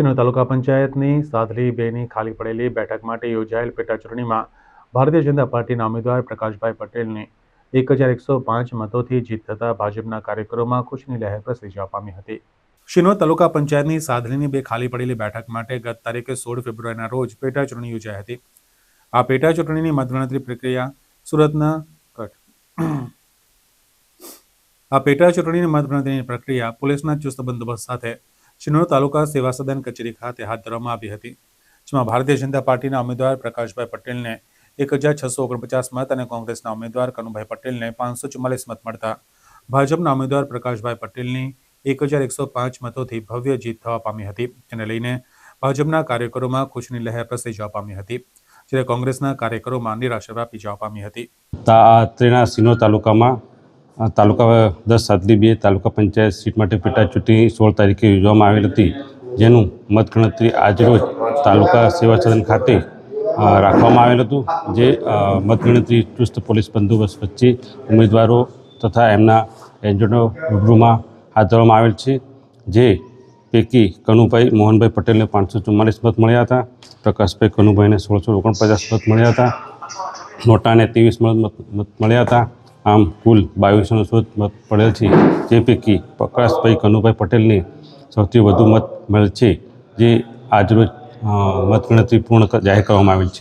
શિનોર તાલુકા પંચાયતની સાદલી બેની ખાલી પડેલી બેઠક માટે યોજાયેલ પેટા ચૂંટણીમાં ભારતીય જનતા પાર્ટીના ઉમેદવાર પ્રકાશભાઈ પટેલને એક હજાર એકસો પાંચ મતોથી જીત થતાં ભાજપના કાર્યકરોમાં ખુશની લહેર પ્રસરી પામી હતી શિનોર તાલુકા પંચાયતની સાદલીની બે ખાલી પડેલી બેઠક માટે ગત તારીખે સોળ ફેબ્રુઆરીના રોજ પેટા ચૂંટણી યોજાઈ હતી આ પેટા ચૂંટણીની મતગણતરી પ્રક્રિયા સુરતના કટ. આ પેટા ચૂંટણીની મતગણતરીની પ્રક્રિયા પોલીસના ચુસ્ત બંદોબસ્ત સાથે શિનોર તાલુકા સેવા સદન કચેરી ખાતે હાથ ધરવામાં આવી હતી, જેમાં ભારતીય જનતા પાર્ટીના ઉમેદવાર પ્રકાશભાઈ પટેલને એક હજાર છસો ઓગણપચાસ મત અને કોંગ્રેસના ઉમેદવાર કનુભાઈ પટેલને પાંચસો ચુમ્માલીસ મત મળતા, ભાજપના ઉમેદવાર પ્રકાશભાઈ પટેલની એક હજાર એકસો પાંચ મતોથી ભવ્ય જીત થવા પામી હતી. જેને લઈને ભાજપના કાર્યકરોમાં ખુશની લહેર પ્રસરી જવા પામી હતી, જ્યારે કોંગ્રેસના કાર્યકરોમાં નિરાશા વ્યાપી જવા પામી હતી. તા અત્રેના સિનોર તાલુકામાં તાલુકા દસ સાતલી બે તાલુકા પંચાયત સીટ માટે પેટા ચૂંટણી સોળ તારીખે યોજવામાં આવેલ હતી. જેનું મતગણતરી આજરોજ તાલુકા સેવા સદન ખાતે રાખવામાં આવેલ હતું. જે મતગણતરી ચુસ્ત પોલીસ બંદોબસ્ત વચ્ચે ઉમેદવારો તથા એમના એજન્ટો રૂબરૂમાં હાથ ધરવામાં આવેલ છે. જે પૈકી કનુભાઈ, મોહનભાઈ પટેલને પાંચસો ચુમ્માલીસ મત મળ્યા હતા. પ્રકાશભાઈ કનુભાઈને સોળસો ઓગણપચાસ મત મળ્યા હતા. નોટાને ત્રેવીસ મત મત મળ્યા હતા. આમ કુલ બાવીસોનો શોધ મત પડેલ છે. જે પૈકી પ્રકાશભાઈ કનુભાઈ પટેલને સૌથી વધુ મત મળેલ છે, જે આજરોજ મતગણતરી પૂર્ણ જાહેર કરવામાં આવેલ છે.